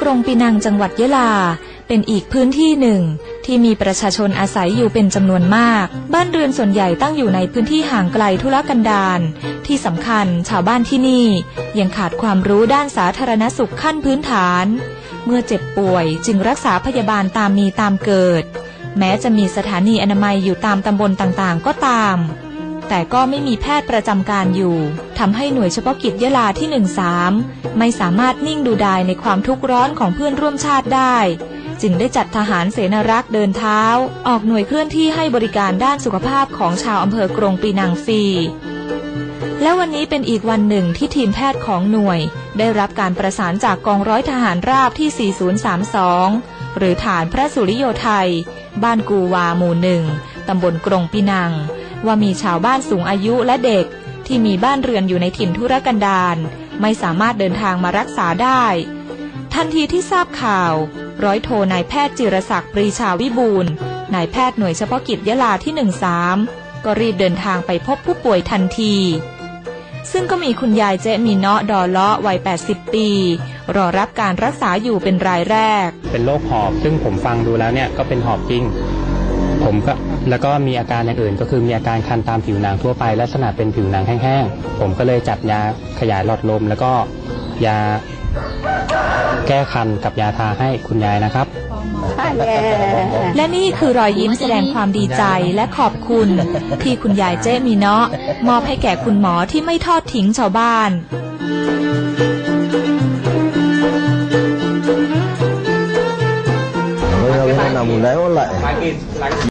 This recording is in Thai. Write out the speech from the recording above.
กรงปีนังจังหวัดยะลา เป็นอีกพื้นที่หนึ่ง ที่มีประชาชนอาศัยอยู่เป็นจำนวนมาก บ้านเรือนส่วนใหญ่ตั้งอยู่ในพื้นที่ห่างไกลธุรกันดารที่สำคัญชาวบ้านที่นี่ ยังขาดความรู้ด้านสาธารณสุขขั้นพื้นฐาน เมื่อเจ็บป่วยจึงรักษาพยาบาลตามมีตามเกิด แม้จะมีสถานีอนามัยอยู่ตามตำบลต่างๆ ก็ตาม แต่ก็ไม่มีแพทย์ประจำการอยู่ทำให้หน่วยเฉพาะกิจยะลาที่13ไม่สามารถนิ่งดูดายในความทุกข์ร้อนของเพื่อนร่วมชาติได้ จึงได้จัดทหารเสนารักษ์เดินเท้า ออกหน่วยเคลื่อนที่ให้บริการด้านสุขภาพของชาวอำเภอกรงปีนังฟรีและวันนี้เป็นอีกวันหนึ่งที่ทีมแพทย์ของหน่วย ได้รับการประสานจากกองร้อยทหารราบที่ 4032 หรือฐานพระสุริโยไทย บ้านกูวาหมู่หนึ่งตำบลกรงปีนัง ว่ามีชาวบ้านสูงอายุและเด็กที่มีบ้านเรือนอยู่ในถิ่นทุรกันดารไม่สามารถเดินทางมารักษาได้ ทันทีที่ทราบข่าว ร้อยโทนายแพทย์จิรศักดิ์ปรีชาวิบูลนายแพทย์หน่วยเฉพาะกิจยะลาที่13ก็รีบเดินทางไปพบผู้ป่วยทันที ซึ่งก็มีคุณยายเจมีเนาะดอเลาะวัย 80 ปี รอรับการรักษาอยู่เป็นรายแรก เป็นโรคหอบ ซึ่งผมฟังดูแล้วเนี่ยก็เป็นหอบจริง ผมก็แล้วก็มีอาการอย่างอื่น ก็คือมีอาการคันตามผิวหนังทั่วไป ลักษณะเป็นผิวหนังแห้งๆ ผมก็เลยจัดยาขยายหลอดลม แล้วก็ยาแก้คันกับยาทาให้คุณยายนะครับ และนี่คือรอยยิ้มแสดงความดีใจและขอบคุณ ที่คุณยายเจ๊มีเนาะมอบให้แก่คุณหมอที่ไม่ทอดทิ้งชาวบ้าน Bây giờ cái này là một đấy lại